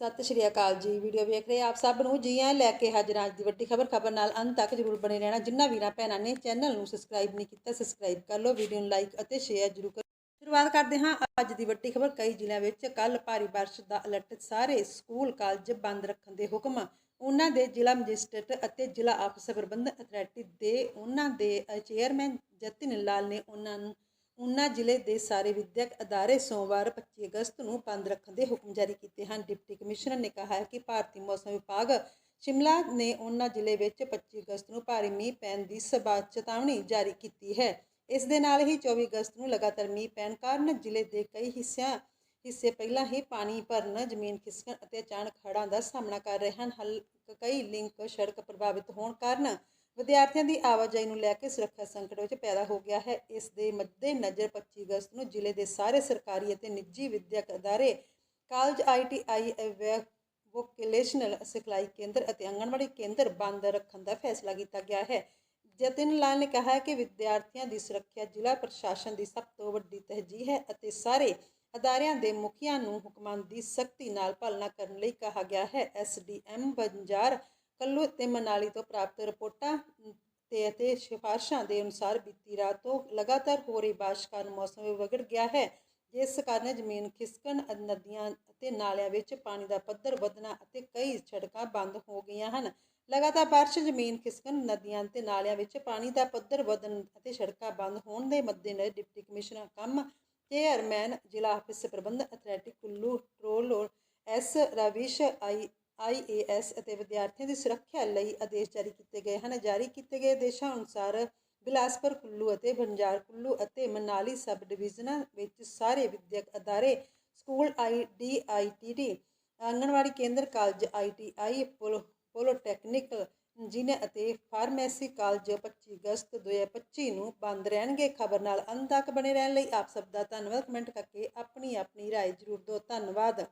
ਸਤਿ ਸ਼੍ਰੀ ਅਕਾਲ ਜੀ, ਵੀਡੀਓ ਵੇਖ ਰਹੇ ਆਪ ਸਭ ਨੂੰ, ਜੀ ਆਇਆਂ ਲੈ ਕੇ ਹਾਜ਼ਰ ਹਾਂ ਅੱਜ ਦੀ ਵੱਡੀ ਖਬਰ। ਖਬਰ ਨਾਲ ਅੰਤ ਤੱਕ ਜਰੂਰ ਬਣੇ ਰਹਿਣਾ। ਜਿੰਨਾ ਵੀਰਾਂ ਭੈਣਾਂ ਨੇ ਚੈਨਲ ਨੂੰ ਸਬਸਕ੍ਰਾਈਬ ਨਹੀਂ ਕੀਤਾ, ਸਬਸਕ੍ਰਾਈਬ ਕਰ ਲਓ, ਵੀਡੀਓ ਨੂੰ ਲਾਈਕ ਅਤੇ ਸ਼ੇਅਰ ਜਰੂਰ ਕਰੋ ਸ਼ੁਰੂਆਤ ਕਰਦੇ ਹਾਂ ਅੱਜ ਦੀ ਵੱਡੀ ਖਬਰ। ਕਈ ਜ਼ਿਲ੍ਹਿਆਂ ਵਿੱਚ ਕੱਲ ਭਾਰੀ ਬਾਰਿਸ਼ ਦਾ ਅਲਰਟ ਸਾਰੇ ਸਕੂਲ, ਕਾਲਜ ਬੰਦ ਰੱਖਣ ਦੇ ਹੁਕਮ। ਉਹਨਾਂ ਦੇ ਜ਼ਿਲ੍ਹਾ ਮੈਜਿਸਟ੍ਰੇਟ ਅਤੇ ਜ਼ਿਲ੍ਹਾ ਆਪਸ ਪ੍ਰਬੰਧਕ ਅਥਾਰਟੀ ਦੇ, ਉਹਨਾਂ ਦੇ ਚੇਅਰਮੈਨ ਜਤਿਨ ਲਾਲ ਨੇ ਉਹਨਾਂ ਨੂੰ ਉਨਾ ਜ਼ਿਲ੍ਹੇ ਦੇ ਸਾਰੇ ਵਿਦਿਅਕ ਅਦਾਰੇ ਸੋਮਵਾਰ 25 ਅਗਸਤ ਨੂੰ ਬੰਦ ਰੱਖਣ ਦੇ ਹੁਕਮ ਜਾਰੀ ਕੀਤੇ ਹਨ। ਡਿਪਟੀ ਕਮਿਸ਼ਨਰ ਨੇ ਕਿਹਾ ਕਿ ਭਾਰਤੀ ਮੌਸਮ ਵਿਭਾਗ ਸ਼ਿਮਲਾ ਨੇ ਉਨਾ ਜ਼ਿਲ੍ਹੇ ਵਿੱਚ 25 ਅਗਸਤ ਨੂੰ ਭਾਰੀ ਮੀਂਹ ਪੈਣ ਦੀ ਸਭਾ ਚੇਤਾਵਨੀ ਜਾਰੀ ਕੀਤੀ ਹੈ। ਇਸ ਦੇ ਨਾਲ ਹੀ 24 ਅਗਸਤ ਨੂੰ ਲਗਾਤਾਰ ਮੀਂਹ ਪੈਣ ਕਾਰਨ ਜ਼ਿਲ੍ਹੇ ਦੇ ਕਈ ਹਿੱਸਿਆਂ, ਹਿੱਸੇ ਪਹਿਲਾਂ ਹੀ ਪਾਣੀ ਭਰਨ, ਜ਼ਮੀਨ ਖਿਸਕਣ ਅਤੇ ਅਚਾਨਕ ਹੜ੍ਹਾਂ ਦਾ ਸਾਹਮਣਾ ਕਰ ਰਹੇ ਹਨ। ਹਲ, ਕਈ ਲਿੰਕ ਸੜਕ ਪ੍ਰਭਾਵਿਤ ਹੋਣ ਕਾਰਨ ਵਿਦਿਆਰਥੀਆਂ ਦੀ ਆਵਾਜਾਈ ਨੂੰ ਲੈ ਕੇ ਸੁਰੱਖਿਆ ਸੰਕਟ ਵਿੱਚ ਪੈਦਾ ਹੋ ਗਿਆ ਹੈ। ਇਸ ਦੇ ਮੱਦੇ ਨਜ਼ਰ 25 ਅਗਸਤ ਨੂੰ ਜ਼ਿਲ੍ਹੇ ਦੇ ਸਾਰੇ ਸਰਕਾਰੀ ਅਤੇ ਨਿੱਜੀ ਵਿਦਿਅਕ ਅਦਾਰੇ, ਕਾਲਜ ਆਈਟੀਆਈ ਵੋਕੇਲੇਸ਼ਨਲ ਸਿਖਲਾਈ ਕੇਂਦਰ ਅਤੇ ਆਂਗਣਵਾੜੀ ਕੇਂਦਰ ਬੰਦ ਰੱਖਣ ਦਾ ਫੈਸਲਾ ਕੀਤਾ ਗਿਆ ਹੈ। ਜਤਿਨ ਲਾਲ ਨੇ ਕਿਹਾ ਕਿ ਵਿਦਿਆਰਥੀਆਂ ਦੀ ਸੁਰੱਖਿਆ ਜ਼ਿਲ੍ਹਾ ਪ੍ਰਸ਼ਾਸਨ ਦੀ ਸਭ ਤੋਂ ਵੱਡੀ ਤਰਜੀਹ ਹੈ ਅਤੇ ਸਾਰੇ ਅਦਾਰਿਆਂ ਦੇ ਮੁਖੀਆਂ ਨੂੰ ਹੁਕਮਾਂ ਦੀ ਸਖਤੀ ਨਾਲ ਪਾਲਣਾ ਕਰਨ ਲਈ ਕਿਹਾ ਗਿਆ ਹੈ। ਐਸਡੀਐਮ ਬੰਜਾਰ ਕੱਲੂ ਅਤੇ ਮਨਾਲੀ ਤੋਂ ਪ੍ਰਾਪਤ ਰਿਪੋਰਟਾਂ ਤੇ ਅਤੇ ਸਿਫਾਰਸ਼ਾਂ ਦੇ ਅਨੁਸਾਰ ਬੀਤੀ ਰਾਤ ਤੋਂ ਲਗਾਤਾਰ ਹੋ ਰਹੀ ਬਾਰਿਸ਼ ਕਾਰਨ ਮੌਸਮ ਵਿਗੜ ਗਿਆ ਹੈ। ਜਿਸ ਕਾਰਨ ਜ਼ਮੀਨ ਖਿਸਕਣ, ਨਦੀਆਂ ਅਤੇ ਨਾਲਿਆਂ ਵਿੱਚ ਪਾਣੀ ਦਾ ਪੱਧਰ ਵਧਣਾ ਅਤੇ ਕਈ ਸੜਕਾਂ ਬੰਦ ਹੋ ਗਈਆਂ ਹਨ। ਲਗਾਤਾਰ ਬਾਰਿਸ਼, ਜ਼ਮੀਨ ਖਿਸਕਣ, ਨਦੀਆਂ ਤੇ ਨਾਲਿਆਂ ਵਿੱਚ ਪਾਣੀ ਦਾ ਪੱਧਰ ਵਧਣ ਅਤੇ ਸੜਕਾਂ ਬੰਦ ਹੋਣ ਦੇ ਮੱਦੇਨਜ਼ਰ ਡਿਪਟੀ ਕਮਿਸ਼ਨਰ ਕੰਮ ਚੇਅਰਮੈਨ, ਜ਼ਿਲ੍ਹਾ office Parbandhak authority Kullu Torul S Raveesh, I IAS ਅਤੇ ਵਿਦਿਆਰਥੀਆਂ ਦੀ ਸੁਰੱਖਿਆ ਲਈ ਆਦੇਸ਼ ਜਾਰੀ ਕੀਤੇ ਗਏ ਹਨ ਜਾਰੀ ਕੀਤੇ ਗਏ ਆਦੇਸ਼ਾਂ ਅਨੁਸਾਰ ਬਿਲਾਸਪੁਰ ਕੁੱਲੂ ਅਤੇ ਬੰਜਾਰ ਕੁੱਲੂ ਅਤੇ ਮਨਾਲੀ ਸਬ ਡਿਵੀਜ਼ਨਾਂ ਵਿੱਚ ਸਾਰੇ ਵਿਦਿਅਕ ਅਦਾਰੇ ਸਕੂਲ ਆਈਡੀਆਈਟੀਡੀ ਆਂਗਣਵਾੜੀ ਕੇਂਦਰ ਕਾਲਜ ਆਈਟੀਆਈ ਪੋਲੋਟੈਕਨਿਕ ਇੰਜੀਨੀਅਰ ਅਤੇ ਫਾਰਮੇਸੀ ਕਾਲਜ 25 ਅਗਸਤ 2025 ਨੂੰ ਬੰਦ ਰਹਿਣਗੇ ਖਬਰ ਨਾਲ ਅੰਤ ਤੱਕ ਬਣੇ ਰਹਿਣ ਲਈ ਆਪ ਸਭ ਦਾ ਧੰਨਵਾਦ ਕਮੈਂਟ ਕਰਕੇ ਆਪਣੀ ਆਪਣੀ رائے ਜ਼ਰੂਰ ਦਿਓ ਧੰਨਵਾਦ